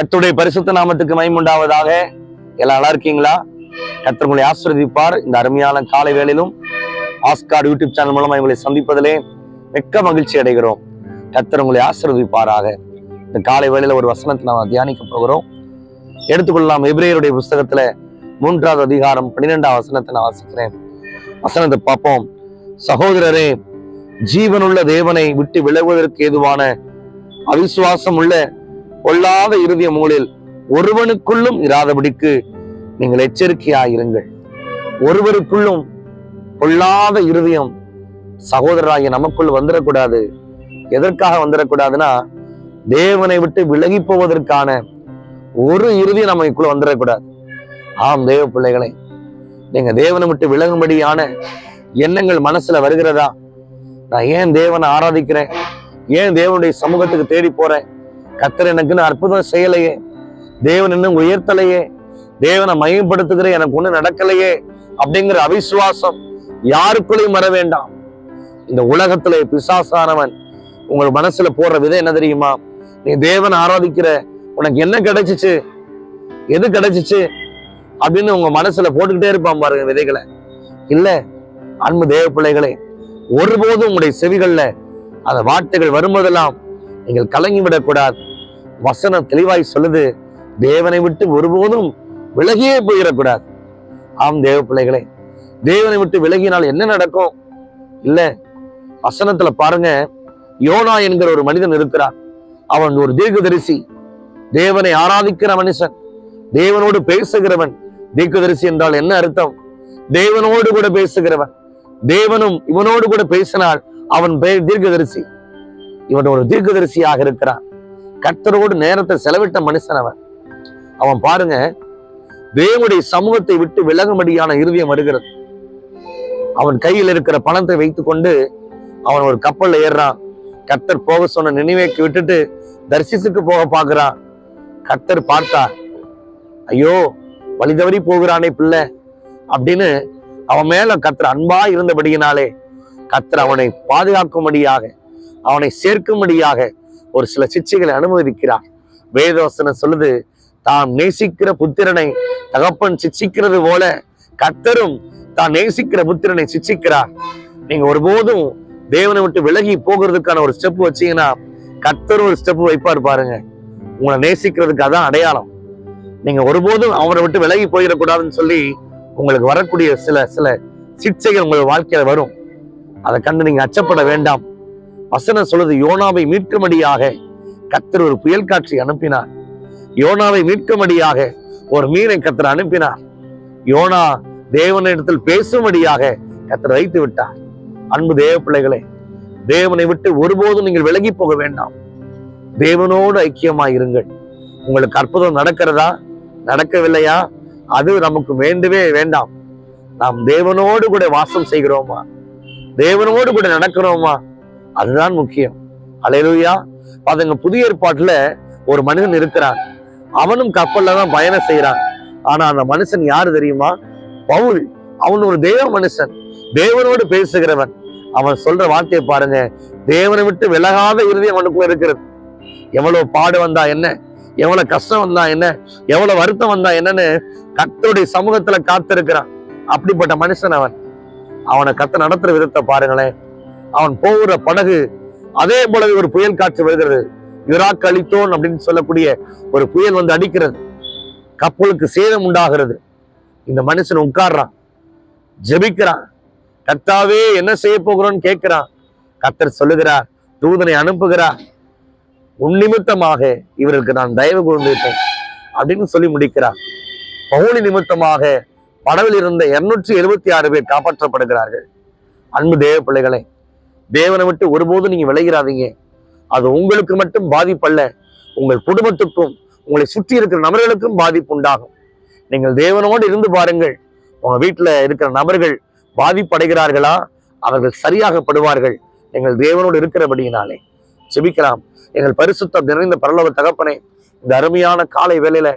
கத்துடைய பரிசுத்த நாமத்துக்கு மைமுண்டாவதாக எல்லாம் நல்லா இருக்கீங்களா? கத்தர் உங்களை ஆசிர்வதிப்பார். இந்த அருமையான காலை வேளையிலும் ஆஸ்கார் யூடியூப் சேனல் மூலமா உங்களை சந்திப்பதிலே மிக்க மகிழ்ச்சி அடைகிறோம். கத்தர் உங்களை ஆசிர்வதிப்பாராக. இந்த காலை வேளையில ஒரு வசனத்தை நாம் தியானிக்க போகிறோம். எடுத்துக்கொள்ளலாம். எபிரேயருடைய புஸ்தகத்துல மூன்றாவது அதிகாரம் பன்னிரெண்டாம் வசனத்தை நான் வாசிக்கிறேன். வசனத்தை பார்ப்போம். சகோதரரே ஜீவனுள்ள தேவனை விட்டு விலகுவதற்கு ஏதுவான அவிசுவாசம் உள்ள பொல்லாத இறுதிய மூலில் ஒருவனுக்குள்ளும் இராதபடிக்கு நீங்கள் எச்சரிக்கையாயிருங்கள். ஒருவருக்குள்ளும் பொல்லாத இருதயம் சகோதரராகிய நமக்குள் வந்துடக்கூடாது எதற்காக வந்துடக்கூடாதுன்னா தேவனை விட்டு விலகி போவதற்கான ஒரு இறுதியும் நமக்குள்ள வந்துடக்கூடாது ஆம் தேவ பிள்ளைகளை நீங்க தேவனை விட்டு விலகும்படியான எண்ணங்கள் மனசுல வருகிறதா? நான் ஏன் தேவனை ஆராதிக்கிறேன்? ஏன் தேவனுடைய சமூகத்துக்கு தேடி போறேன்? கத்தர் எனக்குன்னு அற்புதம் செய்யலையே. தேவன் இன்னும் உயர்த்தலையே. தேவனை மயப்படுத்துகிற எனக்கு ஒண்ணு நடக்கலையே அப்படிங்கிற அவிசுவாசம் யாருக்குள்ளேயும் வர வேண்டாம். இந்த உலகத்துல பிசாசானவன் உங்கள் மனசுல போடுற விதம் என்ன தெரியுமா? நீ தேவன் ஆராதிக்கிற உனக்கு என்ன கிடைச்சிச்சு? எது கிடைச்சிச்சு? அப்படின்னு உங்க மனசுல போட்டுக்கிட்டே இருப்பான் பாருங்க விதைகளை. இல்ல அன்பு தேவ பிள்ளைகளே ஒருபோதும் உங்களுடைய செவிகள்ல அந்த வார்த்தைகள் வரும்போதெல்லாம் நீங்கள் கலங்கி விடக்கூடாது. வசனம் தெளிவாய் சொல்லுது. தேவனை விட்டு ஒருபோதும் விலகியே போயிடக்கூடாது. ஆம் தேவ பிள்ளைகளே தேவனை விட்டு விலகினால் என்ன நடக்கும்? இல்ல வசனத்துல பாருங்க யோனா என்கிற ஒரு மனிதன் இருக்கிறான். அவன் ஒரு தீர்க்கதரிசி. தேவனை ஆராதிக்கிற மனுஷன். தேவனோடு பேசுகிறவன். தீர்க்கதரிசி என்றால் என்ன அர்த்தம்? தேவனோடு கூட பேசுகிறவன். தேவனும் இவனோடு கூட பேசினால் அவன் பெயர் தீர்க்கதரிசி. இவன் ஒரு தீர்க்கதரிசியாக இருக்கிறான். கர்த்தரோடு நேரத்தை செலவிட்ட மனுஷன் அவன். அவன் பாருங்க தேவனுடைய சமூகத்தை விட்டு விலகும்படியான இருதயம் வருகிறது. அவன் கையில் இருக்கிற பணத்தை வைத்து கொண்டு அவன் ஒரு கப்பல்ல ஏறுறான். கர்த்தர் போக சொன்ன நினைவேக்கு விட்டுட்டு தரிசிசுக்கு போக பார்க்குறான். கர்த்தர் பார்த்தா ஐயோ வழி தவறி போகிறானே பிள்ளை அப்படின்னு அவன் மேல கத்தர் அன்பா இருந்தபடியினாலே கத்தர் அவனை பாதுகாக்கும்படியாக அவனை சேர்க்கும்படியாக ஒரு சில சிச்சைகளை அனுமதிக்கிறார். வேதவசனம் சொல்லுது தாம் நேசிக்கிற புத்திரனை தகப்பன் சிச்சிக்கிறது போல கர்த்தரும் தான் நேசிக்கிற புத்திரனை சிச்சிக்கிறார் நீங்க ஒருபோதும் தேவனை விட்டு விலகி போகிறதுக்கான ஒரு ஸ்டெப் வச்சீங்கன்னா கர்த்தர் ஒரு ஸ்டெப் வைப்பார் பாருங்க. உங்களை நேசிக்கிறதுக்கு அதான் அடையாளம். நீங்க ஒருபோதும் அவரை விட்டு விலகி போயிடக்கூடாதுன்னு சொல்லி உங்களுக்கு வரக்கூடிய சில சில சிக்ஷைகள் உங்கள் வாழ்க்கையில வரும். அதை கண்டு நீங்க அச்சப்பட வேண்டாம். வசனம் சொல்லுது யோனாவை மீட்கும்படியாக கத்தர் ஒரு புயல் காட்சி அனுப்பினார். யோனாவை மீட்கும்படியாக ஒரு மீனை கத்தர் அனுப்பினார். யோனா தேவனிடத்தில் பேசும்படியாக கத்தர் வைத்து விட்டார். அன்பு தேவ பிள்ளைகளே தேவனை விட்டு ஒருபோதும் நீங்கள் விலகி போக வேண்டாம். தேவனோடு ஐக்கியமாய் இருங்கள். உங்களுக்கு அற்புதம் நடக்கிறதா? நடக்கவில்லையா? அது நமக்கு வேண்டவே வேண்டாம். நாம் தேவனோடு கூட வாசம் செய்கிறோமா? தேவனோடு கூட நடக்கிறோமா? அதுதான் முக்கியம். அலையலுயா. அதுங்க புதிய ஏற்பாட்டுல ஒரு மனிதன் இருக்கிறான். அவனும் கப்பல்ல தான் பயணம் செய்யறான் ஆனா அந்த மனுஷன் யாரு தெரியுமா? பவுல். அவன் ஒரு தேவ மனுஷன். தேவனோடு பேசுகிறவன். அவன் சொல்ற வார்த்தையை பாருங்க. தேவனை விட்டு விலகாத இறுதி அவனுக்குள்ள இருக்கிறது. எவ்வளவு பாடு வந்தா என்ன? எவ்வளவு கஷ்டம் வந்தா என்ன? எவ்வளவு வருத்தம் வந்தா என்னன்னு கத்தருடைய சமூகத்துல காத்திருக்கிறான். அப்படிப்பட்ட மனுஷன் அவன். அவனை கத்த நடத்துற விதத்தை பாருங்களேன். அவன் போகிற படகு அதே போலவே ஒரு புயல் காற்று வருகிறது. யுராக் அளித்தோன் அப்படின்னு சொல்லக்கூடிய ஒரு புயல் வந்து அடிக்கிறது. கப்பலுக்கு சேதம் உண்டாகிறது. இந்த மனுஷன் உட்கார்றான். ஜெபிக்கிறான். கத்தாவே என்ன செய்ய போகிறோம்னு கேட்கிறான். கத்தர் சொல்லுகிறார் தூதனை அனுப்புகிறார். உன் நிமித்தமாக இவருக்கு நான் தயவு கூர்ந்திருப்பேன் அப்படின்னு சொல்லி முடிக்கிறார். பவுனி நிமித்தமாக படவில் இருந்த இருநூற்றி எழுபத்தி ஆறு பேர் காப்பாற்றப்படுகிறார்கள். அன்பு தேவ பிள்ளைகளை தேவனை விட்டு ஒருபோதும் நீங்க விளைகிறாதீங்க அது உங்களுக்கு மட்டும் பாதிப்பல்ல. உங்கள் குடும்பத்துக்கும் உங்களை சுற்றி இருக்கிற நபர்களுக்கும் பாதிப்பு உண்டாகும். நீங்கள் தேவனோடு இருந்து பாருங்கள். உங்க வீட்டுல இருக்கிற நபர்கள் பாதிப்படைகிறார்களா? அவர்கள் சரியாகப்படுவார்கள். நீங்கள் தேவனோடு இருக்கிறபடியினாலே. செபிக்கலாம் எங்கள் பரிசுத்தம் நிறைந்த பரலோக தகப்பனே இந்த அருமையான காலை வேலையில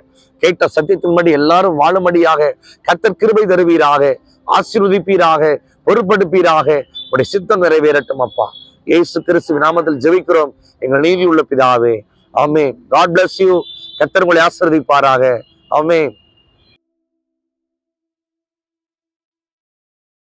கேட்ட சத்தியத்தின்படி எல்லாரும் வாழும்படியாக கத்தர் கிருபை தருவீராக ஆசீர்வதிப்பீராக பொறுப்படுப்பீராக உடைய சித்தம் நிறைவேறட்டும் அப்பா. ஏசு கிறிஸ்து நாமத்தில் ஜெபிக்கிறோம். எங்கள் நீதி உள்ள பிதாவே. ஆமே காட் பிளஸ் யூ கத்தர் உங்களை ஆசிர்வதிப்பாராக. ஆமென்.